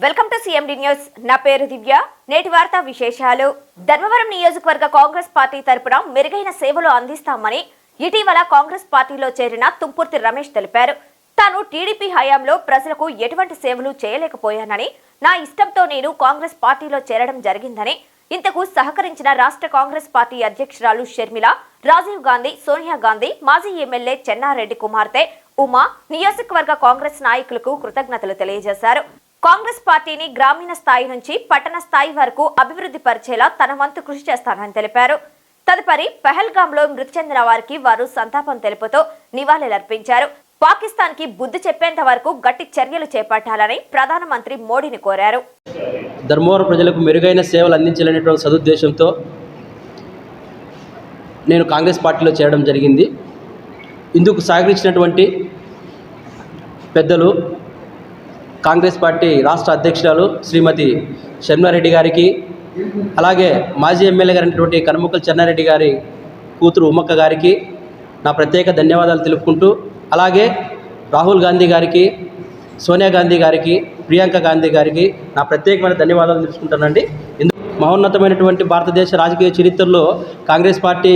Welcome to CMD news నా పేరు దివ్య. నేటి వార్తా విశేషాలు. ధర్మవరం నియోజకవర్గ కాంగ్రెస్ పార్టీ తరపున మెరుగైన సేవలు అందిస్తామని ఇటీవల కాంగ్రెస్ పార్టీలో చేరిన తుంపుర్తి రమేష్ తెలిపారు. తాను టీడీపీ హయాంలో ప్రజలకు ఎటువంటి సేవలు చేయలేకపోయానని నా ఇష్టంతో నేను కాంగ్రెస్ పార్టీలో చేరడం జరిగిందని ఇంతకు సహకరించిన రాష్ట్ర కాంగ్రెస్ పార్టీ అధ్యక్షురాలు షర్మిల రాజీవ్ గాంధీ సోనియా గాంధీ మాజీ ఎమ్మెల్యే చెన్నారెడ్డి కుమార్తె ఉమా నియోజకవర్గ కాంగ్రెస్ నాయకులకు కృతజ్ఞతలు తెలియజేశారు. కాంగ్రెస్ పార్టీని గ్రామీణ స్థాయి నుంచి పట్టణ స్థాయి వరకు అభివృద్ధి పరిచేలా తన వంతు కృషి చేస్తానని తెలిపారు. తదుపరి పెహల్గాంలో మృతి చెందిన వారికి వారు సంతాపం తెలుపుతూ నివాళులర్పించారు. పాకిస్తాన్కి బుద్ధి చెప్పేంత వరకు గట్టి చర్యలు చేపట్టాలని ప్రధానమంత్రి మోడీని కోరారు. ధర్మవరం ప్రజలకు మెరుగైన సేవలు అందించాలనేటువంటి సదుద్దేశంతో నేను కాంగ్రెస్ పార్టీలో చేరడం జరిగింది. ఇందుకు సహకరించినటువంటి పెద్దలు కాంగ్రెస్ పార్టీ రాష్ట్ర అధ్యక్షురాలు శ్రీమతి షర్మారెడ్డి గారికి అలాగే మాజీ ఎమ్మెల్యే గారైనటువంటి కనుముక్కల చెన్నారెడ్డి గారి కూతురు ఉమ్మక్క గారికి నా ప్రత్యేక ధన్యవాదాలు తెలుపుకుంటూ అలాగే రాహుల్ గాంధీ గారికి సోనియా గాంధీ గారికి ప్రియాంక గాంధీ గారికి నా ప్రత్యేకమైన ధన్యవాదాలు తెలుసుకుంటానండి మహోన్నతమైనటువంటి భారతదేశ రాజకీయ చరిత్రలో కాంగ్రెస్ పార్టీ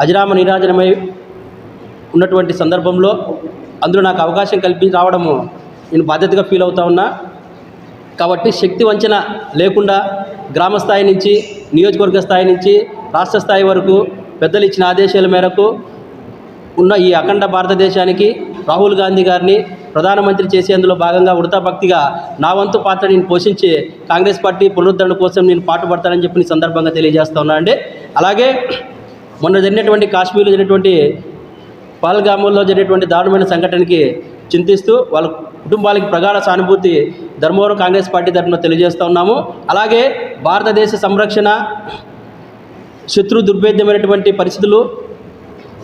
అజరామ నిరాజనమై ఉన్నటువంటి సందర్భంలో అందులో నాకు అవకాశం కల్పించి రావడము నేను బాధ్యతగా ఫీల్ అవుతా ఉన్నా. కాబట్టి శక్తి వంచన లేకుండా గ్రామ స్థాయి నుంచి నియోజకవర్గ స్థాయి నుంచి రాష్ట్ర స్థాయి వరకు పెద్దలు ఇచ్చిన ఆదేశాల మేరకు ఉన్న ఈ అఖండ భారతదేశానికి రాహుల్ గాంధీ గారిని ప్రధానమంత్రి చేసేందులో భాగంగా ఉడతాభక్తిగా నా వంతు పాత్ర నేను పోషించి కాంగ్రెస్ పార్టీ పునరుద్ధరణ కోసం నేను పాటుపడతానని చెప్పి ఈ సందర్భంగా తెలియజేస్తా ఉన్నా అండి. అలాగే మొన్న జరిగినటువంటి కాశ్మీర్లో జరిగినటువంటి పహల్గాముల్లో జరిగినటువంటి దారుణమైన సంఘటనకి చింతిస్తూ వాళ్ళ కుటుంబాలకి ప్రగాఢ సానుభూతి ధర్మవరం కాంగ్రెస్ పార్టీ తరఫున తెలియజేస్తూ ఉన్నాము. అలాగే భారతదేశ సంరక్షణ శత్రు దుర్భేద్యమైనటువంటి పరిస్థితులు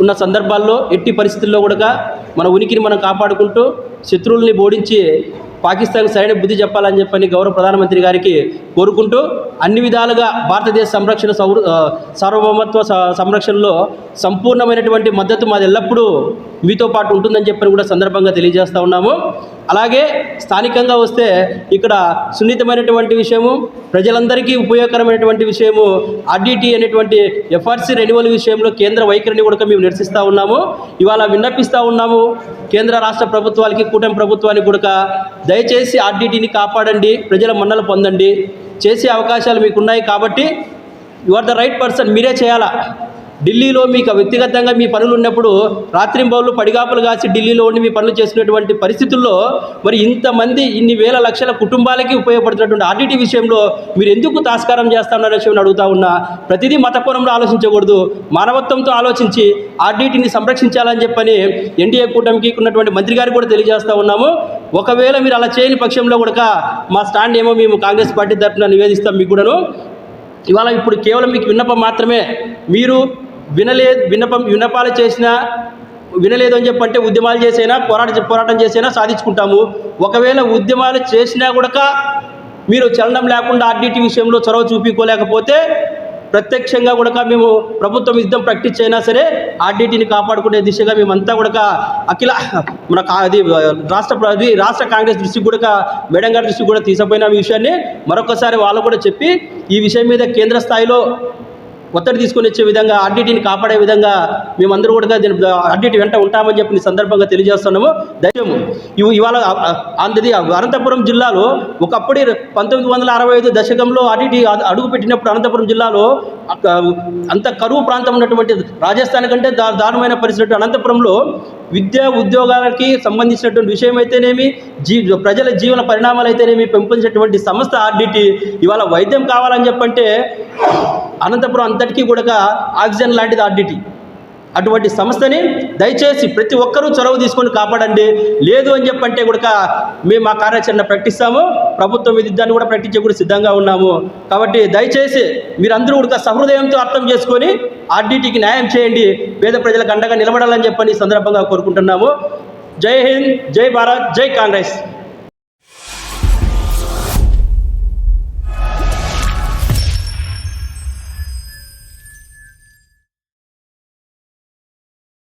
ఉన్న సందర్భాల్లో ఎట్టి పరిస్థితుల్లో కూడా మన ఉనికిని మనం కాపాడుకుంటూ శత్రువుల్ని ఓడించి పాకిస్తాన్ సరైన బుద్ధి చెప్పాలని చెప్పని గౌరవ ప్రధానమంత్రి గారికి కోరుకుంటూ అన్ని విధాలుగా భారతదేశ సంరక్షణ సౌ సార్వభౌమత్వ స- సంరక్షణలో సంపూర్ణమైనటువంటి మద్దతు మాది ఎల్లప్పుడూ మీతో పాటు ఉంటుందని చెప్పని కూడా సందర్భంగా తెలియజేస్తూ ఉన్నాము. అలాగే స్థానికంగా వస్తే ఇక్కడ సున్నితమైనటువంటి విషయము ప్రజలందరికీ ఉపయోగకరమైనటువంటి విషయము ఆర్డీటీ అనేటువంటి ఎఫ్ఆర్సీ రెన్యువల్ విషయంలో కేంద్ర వైఖరిని కూడా మేము నిరసిస్తూ ఉన్నాము. ఇవాళ విన్నపిస్తూ ఉన్నాము. కేంద్ర రాష్ట్ర ప్రభుత్వాలకి కూటమి ప్రభుత్వానికి కూడా దయచేసి ఆర్డీటీని కాపాడండి ప్రజల మన్నలు పొందండి. చేసే అవకాశాలు మీకు ఉన్నాయి కాబట్టి you are the right person మీరే చేయాలా? ఢిల్లీలో మీకు వ్యక్తిగతంగా మీ పనులు ఉన్నప్పుడు రాత్రింబౌళ్ళు పడిగాపులు కాసి ఢిల్లీలో ఉండి మీ పనులు చేసినటువంటి పరిస్థితుల్లో మరి ఇంతమంది ఇన్ని వేల లక్షల కుటుంబాలకి ఉపయోగపడుతున్నటువంటి ఆర్డిటీ విషయంలో మీరు ఎందుకు తాస్కారం చేస్తామన్న విషయం అడుగుతా ఉన్నా ప్రతిదీ మతకోణంలో ఆలోచించకూడదు. మానవత్వంతో ఆలోచించి ఆర్డీటీని సంరక్షించాలని చెప్పని ఎన్డీఏ కూటమికి ఉన్నటువంటి మంత్రి గారికి కూడా తెలియజేస్తూ ఉన్నాము. ఒకవేళ మీరు అలా చేయని పక్షంలో కూడా మా స్టాండ్ ఏమో మేము కాంగ్రెస్ పార్టీ తరఫున నివేదిస్తాం మీకు కూడాను. ఇవాళ ఇప్పుడు కేవలం మీకు విన్నపం మాత్రమే. మీరు వినలే విన్నపం వినపాలు చేసినా వినలేదు అని చెప్పంటే ఉద్యమాలు చేసైనా పోరాట పోరాటం చేసైనా సాధించుకుంటాము. ఒకవేళ ఉద్యమాలు చేసినా కూడా మీరు చలనం లేకుండా ఆర్డిటి విషయంలో చొరవ చూపించుకోలేకపోతే ప్రత్యక్షంగా కూడా మేము ప్రభుత్వం యుద్ధం ప్రాక్టీస్ అయినా సరే ఆర్డిటీని కాపాడుకునే దిశగా మేమంతా కూడా అఖిల మన కా- అది రాష్ట్ర ప్ర- అది రాష్ట్ర కాంగ్రెస్ దృష్టికి కూడా మేడం గారి దృష్టికి కూడా తీసుకుపోయిన ఈ విషయాన్ని. మరొకసారి వాళ్ళు కూడా చెప్పి ఈ విషయం మీద కేంద్ర స్థాయిలో ఒత్తిడి తీసుకొని వచ్చే విధంగా ఆర్డిటిని కాపాడే విధంగా మేమందరూ కూడా దీని ఆర్డిటి వెంట ఉంటామని చెప్పి సందర్భంగా తెలియజేస్తున్నాము. దయచేము ఇవి ఇవాళ అందది అనంతపురం జిల్లాలో ఒకప్పుడు పంతొమ్మిది వందల అరవై ఐదు దశకంలో అడిటి అడుగు పెట్టినప్పుడు అనంతపురం జిల్లాలో అంత కరువు ప్రాంతం ఉన్నటువంటి రాజస్థాన్ కంటే దా దారుణమైన పరిస్థితి. అనంతపురంలో విద్య ఉద్యోగాలకి సంబంధించినటువంటి విషయం అయితేనేమి జీ ప్రజల జీవన పరిణామాలు అయితేనేమి పెంపొందించినటువంటి సంస్థ ఆర్డిటి ఇవాళ వైద్యం కావాలని చెప్పంటే అనంతపురం అంతటికీ కూడా ఆక్సిజన్ లాంటిది ఆర్డిటి. అటువంటి సంస్థని దయచేసి ప్రతి ఒక్కరూ చొరవ తీసుకొని కాపాడండి. లేదు అని చెప్పంటే కూడా మేము ఆ కార్యాచరణ ప్రకటిస్తాము. ప్రభుత్వం ఇది దాన్ని కూడా ప్రకటించే కూడా సిద్ధంగా ఉన్నాము. కాబట్టి దయచేసి మీరందరూ కూడా సహృదయంతో అర్థం చేసుకొని ఆర్డీటీకి న్యాయం చేయండి. పేద ప్రజలకు అండగా నిలబడాలని చెప్పని సందర్భంగా కోరుకుంటున్నాము. జై హింద్ జై భారత్ జై కాంగ్రెస్.